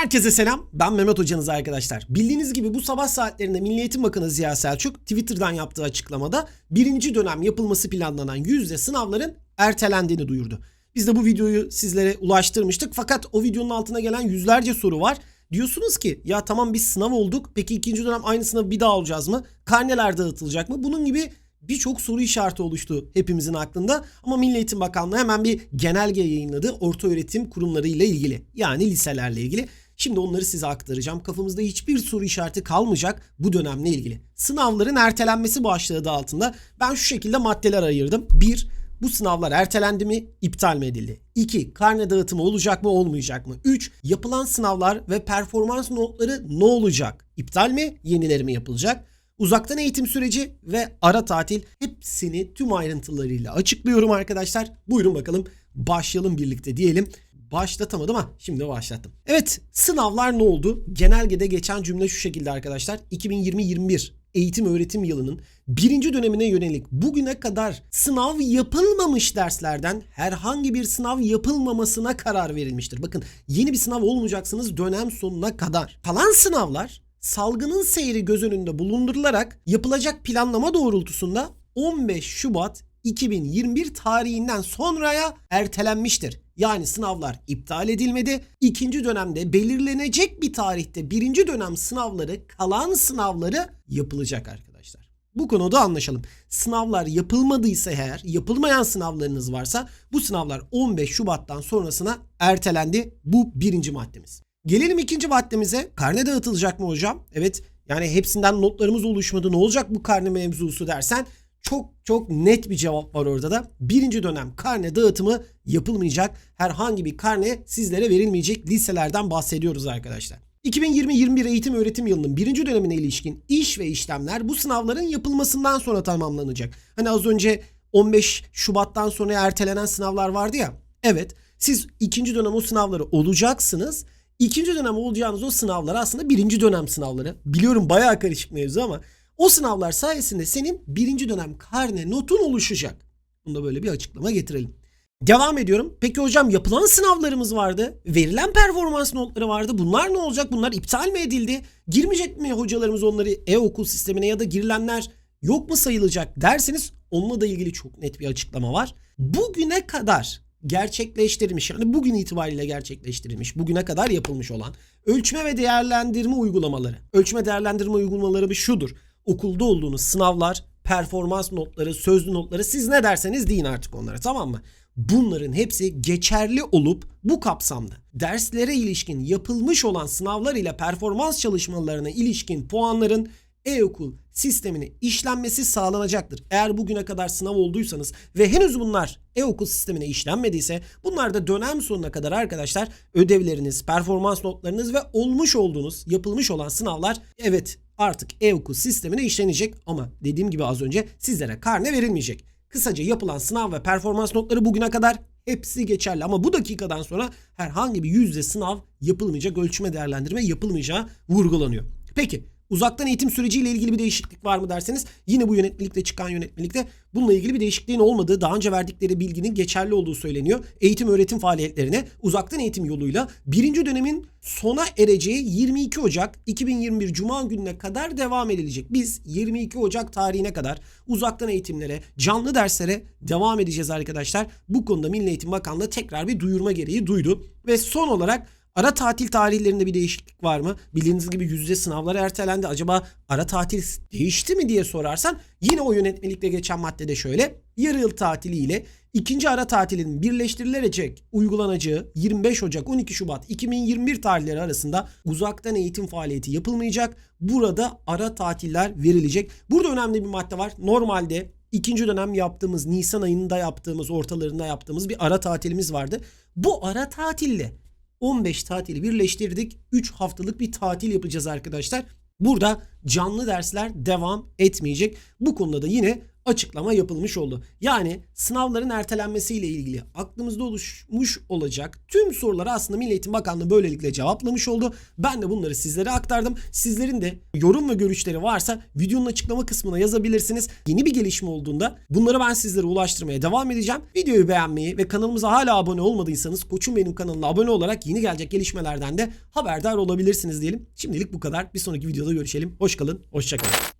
Herkese selam. Ben Mehmet Hocanız arkadaşlar. Bildiğiniz gibi bu sabah saatlerinde Milli Eğitim Bakanı Ziya Selçuk Twitter'dan yaptığı açıklamada birinci dönem yapılması planlanan yüzde sınavların ertelendiğini duyurdu. Biz de bu videoyu sizlere ulaştırmıştık fakat o videonun altına gelen yüzlerce soru var. Diyorsunuz ki ya tamam biz sınav olduk peki ikinci dönem aynı sınavı bir daha alacağız mı? Karneler dağıtılacak mı? Bunun gibi birçok soru işareti oluştu hepimizin aklında. Ama Milli Eğitim Bakanlığı hemen bir genelge yayınladı orta öğretim kurumları ile ilgili. Yani liselerle ilgili. Şimdi onları size aktaracağım. Kafamızda hiçbir soru işareti kalmayacak bu dönemle ilgili. Sınavların ertelenmesi başlığı adı altında ben şu şekilde maddeler ayırdım. 1. Bu sınavlar ertelendi mi, iptal mi edildi? 2. Karne dağıtımı olacak mı, olmayacak mı? 3. Yapılan sınavlar ve performans notları ne olacak? İptal mi, yenileri mi yapılacak? Uzaktan eğitim süreci ve ara tatil hepsini tüm ayrıntılarıyla açıklıyorum arkadaşlar. Buyurun bakalım başlayalım birlikte diyelim. Başlatamadım ama şimdi başlattım. Evet sınavlar ne oldu? Genelgede geçen cümle şu şekilde arkadaşlar. 2020-21 eğitim öğretim yılının birinci dönemine yönelik bugüne kadar sınav yapılmamış derslerden herhangi bir sınav yapılmamasına karar verilmiştir. Bakın yeni bir sınav olmayacaksınız dönem sonuna kadar. Kalan sınavlar salgının seyri göz önünde bulundurularak yapılacak planlama doğrultusunda 15 Şubat 2021 tarihinden sonraya ertelenmiştir. Yani sınavlar iptal edilmedi. İkinci dönemde belirlenecek bir tarihte birinci dönem sınavları kalan sınavları yapılacak arkadaşlar. Bu konuda anlaşalım. Sınavlar yapılmadıysa eğer, yapılmayan sınavlarınız varsa bu sınavlar 15 Şubat'tan sonrasına ertelendi. Bu birinci maddemiz. Gelelim ikinci maddemize. Karne dağıtılacak mı hocam? Evet yani hepsinden notlarımız oluşmadı. Ne olacak bu karne mevzusu dersen çok çok net bir cevap var orada da. Birinci dönem karne dağıtımı yapılmayacak. Herhangi bir karne sizlere verilmeyecek liselerden bahsediyoruz arkadaşlar. 2020-21 eğitim öğretim yılının birinci dönemine ilişkin iş ve işlemler bu sınavların yapılmasından sonra tamamlanacak. Hani az önce 15 Şubat'tan sonra ertelenen sınavlar vardı ya. Evet siz ikinci dönem o sınavları olacaksınız. İkinci dönem olacağınız o sınavlar aslında birinci dönem sınavları. Biliyorum bayağı karışık mevzu ama o sınavlar sayesinde senin birinci dönem karne notun oluşacak. Bunda böyle bir açıklama getirelim. Devam ediyorum. Peki hocam yapılan sınavlarımız vardı. Verilen performans notları vardı. Bunlar ne olacak? Bunlar iptal mi edildi? Girmeyecek mi hocalarımız onları e-okul sistemine ya da girilenler yok mu sayılacak derseniz onunla da ilgili çok net bir açıklama var. Bugüne kadar gerçekleştirilmiş yani bugün itibariyle gerçekleştirilmiş bugüne kadar yapılmış olan ölçme ve değerlendirme uygulamaları. Ölçme değerlendirme uygulamaları bir şudur. Okulda olduğunuz sınavlar, performans notları, sözlü notları siz ne derseniz deyin artık onlara tamam mı? Bunların hepsi geçerli olup bu kapsamda derslere ilişkin yapılmış olan sınavlar ile performans çalışmalarına ilişkin puanların e-okul sistemine işlenmesi sağlanacaktır. Eğer bugüne kadar sınav olduysanız ve henüz bunlar e-okul sistemine işlenmediyse bunlar da dönem sonuna kadar arkadaşlar ödevleriniz, performans notlarınız ve olmuş olduğunuz, yapılmış olan sınavlar evet artık e-okul sistemine işlenecek ama dediğim gibi az önce sizlere karne verilmeyecek. Kısaca yapılan sınav ve performans notları bugüne kadar hepsi geçerli ama bu dakikadan sonra herhangi bir yüzde sınav yapılmayacak, ölçme değerlendirme yapılmayacağı vurgulanıyor. Peki Uzaktan eğitim süreciyle ilgili bir değişiklik var mı derseniz yine bu yönetmelikte çıkan yönetmelikte bununla ilgili bir değişikliğin olmadığı daha önce verdikleri bilginin geçerli olduğu söyleniyor. Eğitim öğretim faaliyetlerine uzaktan eğitim yoluyla birinci dönemin sona ereceği 22 Ocak 2021 Cuma gününe kadar devam edilecek. Biz 22 Ocak tarihine kadar uzaktan eğitimlere, canlı derslere devam edeceğiz arkadaşlar. Bu konuda Milli Eğitim Bakanlığı tekrar bir duyurma gereği duydu. Ve son olarak Ara tatil tarihlerinde bir değişiklik var mı? Bildiğiniz gibi yüzde sınavlar ertelendi. Acaba ara tatil değişti mi diye sorarsan yine o yönetmelikte geçen maddede şöyle. Yarı yıl tatili ile ikinci ara tatilin birleştirilerek uygulanacağı 25 Ocak 12 Şubat 2021 tarihleri arasında uzaktan eğitim faaliyeti yapılmayacak. Burada ara tatiller verilecek. Burada önemli bir madde var. Normalde ikinci dönem yaptığımız Nisan ayında yaptığımız ortalarında yaptığımız bir ara tatilimiz vardı. Bu ara tatille 15 tatili birleştirdik. 3 haftalık bir tatil yapacağız arkadaşlar. Burada canlı dersler devam etmeyecek. Bu konuda da yine açıklama yapılmış oldu. Yani sınavların ertelenmesiyle ilgili aklımızda oluşmuş olacak tüm soruları aslında Milli Eğitim Bakanlığı böylelikle cevaplamış oldu. Ben de bunları sizlere aktardım. Sizlerin de yorum ve görüşleri varsa videonun açıklama kısmına yazabilirsiniz. Yeni bir gelişme olduğunda bunları ben sizlere ulaştırmaya devam edeceğim. Videoyu beğenmeyi ve kanalımıza hala abone olmadıysanız Koçum Benim kanalına abone olarak yeni gelecek gelişmelerden de haberdar olabilirsiniz diyelim. Şimdilik bu kadar. Bir sonraki videoda görüşelim. Hoş kalın, hoşça kalın.